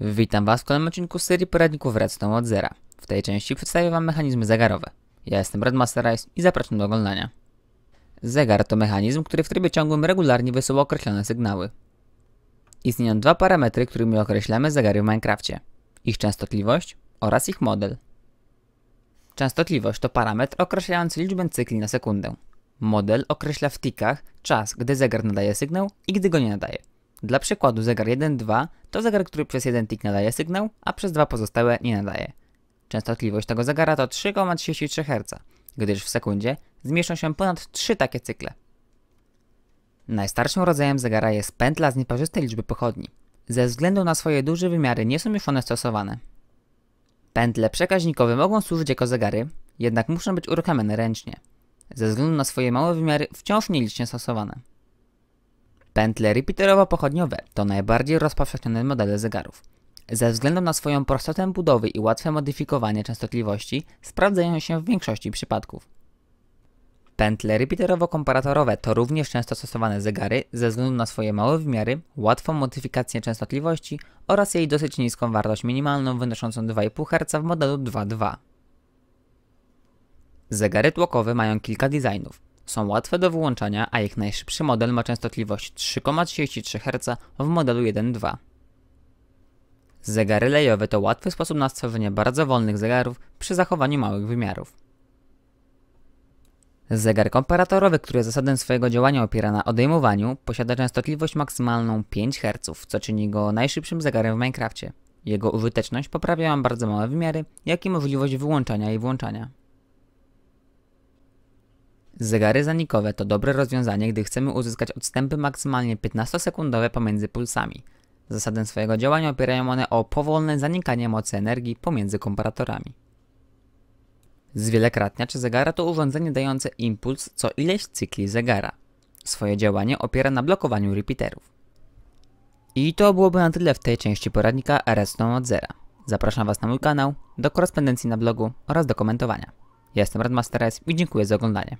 Witam Was w kolejnym odcinku serii poradników Redstone od zera. W tej części przedstawię Wam mechanizmy zegarowe. Ja jestem Redmaster Ice i zapraszam do oglądania. Zegar to mechanizm, który w trybie ciągłym regularnie wysyła określone sygnały. Istnieją dwa parametry, którymi określamy zegary w Minecrafcie. Ich częstotliwość oraz ich model. Częstotliwość to parametr określający liczbę cykli na sekundę. Model określa w tikach czas, gdy zegar nadaje sygnał i gdy go nie nadaje. Dla przykładu zegar 1-2 to zegar, który przez jeden tik nadaje sygnał, a przez dwa pozostałe nie nadaje. Częstotliwość tego zegara to 3,33 Hz, gdyż w sekundzie zmieszczą się ponad 3 takie cykle. Najstarszym rodzajem zegara jest pętla z nieparzystej liczby pochodni. Ze względu na swoje duże wymiary nie są już one stosowane. Pętle przekaźnikowe mogą służyć jako zegary, jednak muszą być uruchamiane ręcznie. Ze względu na swoje małe wymiary wciąż nielicznie stosowane. Pętle repeaterowo-pochodniowe to najbardziej rozpowszechnione modele zegarów. Ze względu na swoją prostotę budowy i łatwe modyfikowanie częstotliwości sprawdzają się w większości przypadków. Pętle repeaterowo-komparatorowe to również często stosowane zegary ze względu na swoje małe wymiary, łatwą modyfikację częstotliwości oraz jej dosyć niską wartość minimalną wynoszącą 2,5 Hz w modelu 2.2. Zegary tłokowe mają kilka designów. Są łatwe do wyłączania, a ich najszybszy model ma częstotliwość 3,33 Hz w modelu 1.2. Zegary lejowe to łatwy sposób na stworzenie bardzo wolnych zegarów przy zachowaniu małych wymiarów. Zegar komparatorowy, który zasadę swojego działania opiera na odejmowaniu, posiada częstotliwość maksymalną 5 Hz, co czyni go najszybszym zegarem w Minecrafcie. Jego użyteczność poprawia bardzo małe wymiary, jak i możliwość wyłączania i włączania. Zegary zanikowe to dobre rozwiązanie, gdy chcemy uzyskać odstępy maksymalnie 15-sekundowe pomiędzy pulsami. Zasadę swojego działania opierają one o powolne zanikanie mocy energii pomiędzy komparatorami. Zwielokrotniacz zegara to urządzenie dające impuls co ileś cykli zegara. Swoje działanie opiera na blokowaniu repeaterów. I to byłoby na tyle w tej części poradnika Redstone od zera. Zapraszam Was na mój kanał, do korespondencji na blogu oraz do komentowania. Ja jestem Redmaster S i dziękuję za oglądanie.